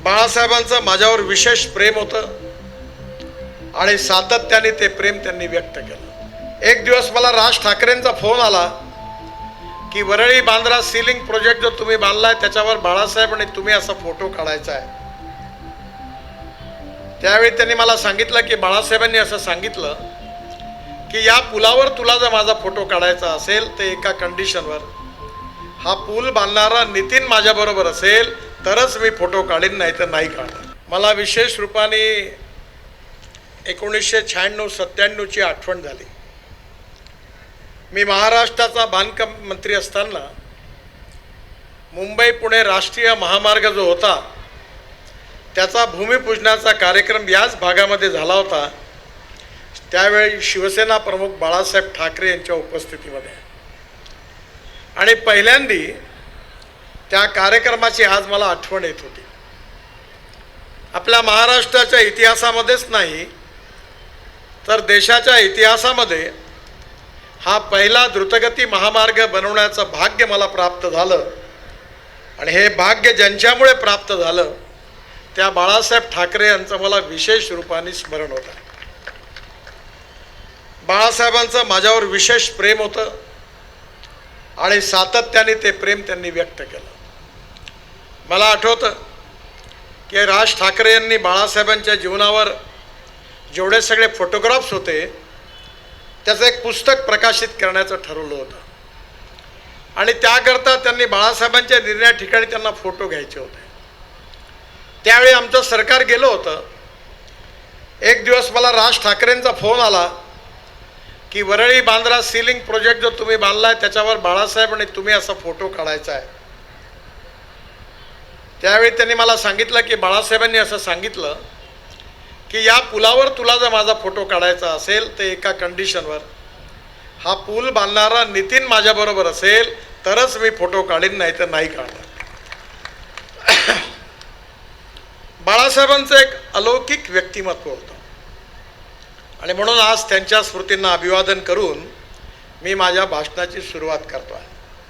बाळासाहेबांचं माझ्यावर विशेष प्रेम होतं आणि सातत्याने ते प्रेम त्यांनी व्यक्त केलं. एक दिवस मला राज ठाकरेंचा फोन आला की वरळी बांद्रा सिलिंग प्रोजेक्ट जो तुम्ही बांधलाय त्याच्यावर बाळासाहेब आणि तुम्ही असा फोटो काढायचा आहे. त्यावेळी त्यांनी मला सांगितलं की बाळासाहेबांनी असं सांगितलं की या पुलावर तुला जर माझा फोटो काढायचा असेल तर एका कंडिशनवर हा पूल बांधणारा नितीन माझ्याबरोबर असेल तरच मी फोटो काढीन नाही तर नाही काढणार. मला विशेष रूपाने एकोणीसशे शहाण्णव सत्त्याण्णवची आठवण झाली. मी महाराष्ट्राचा बांधकाम मंत्री असताना मुंबई पुणे राष्ट्रीय महामार्ग जो होता त्याचा भूमिपूजनाचा कार्यक्रम याच भागामध्ये झाला होता. त्यावेळी शिवसेना प्रमुख बाळासाहेब ठाकरे यांच्या उपस्थितीमध्ये. आणि पहिल्यांदी त्या कार्यक्रमाची आज मला आठवण येत होती. आपल्या महाराष्ट्राच्या इतिहासामध्येच नाही तर देशाच्या इतिहासामध्ये हा पहिला द्रुतगती महामार्ग बनवण्याचं भाग्य मला प्राप्त झालं. आणि हे भाग्य ज्यांच्यामुळे प्राप्त झालं त्या बाळासाहेब ठाकरे यांचं मला विशेष रूपाने स्मरण होतं. बाळासाहेबांचं माझ्यावर विशेष प्रेम होतं. आणि सातत्याने ते प्रेम त्यांनी व्यक्त केलं. मला आठवतं की राज ठाकरे यांनी बाळासाहेबांच्या जीवनावर जेवढे सगळे फोटोग्राफ्स होते त्याचं एक पुस्तक प्रकाशित करण्याचं ठरवलं होतं. आणि त्याकरता त्यांनी बाळासाहेबांच्या निर्णया ठिकाणी त्यांना फोटो घ्यायचे होते. त्यावेळी आमचं सरकार गेलं होतं. एक दिवस मला राज ठाकरेंचा फोन आला. की वरळी बांद्रा सिलिंग प्रोजेक्ट जो तुम्ही बांधला आहे त्याच्यावर बाळासाहेब आणि तुम्ही असा फोटो काढायचा आहे. त्यावेळी त्यांनी मला सांगितलं की बाळासाहेबांनी असं सांगितलं की या पुलावर तुला जर माझा फोटो काढायचा असेल तर एका कंडिशनवर हा पूल बांधणारा नितीन माझ्याबरोबर असेल तरच मी फोटो काढीन नाही तर नाही काढणार. बाळासाहेबांचं एक अलौकिक व्यक्तिमत्व होतं. आणि म्हणून आज त्यांच्या स्मृतींना अभिवादन करून मी माझ्या भाषणाची सुरुवात करतो आहे.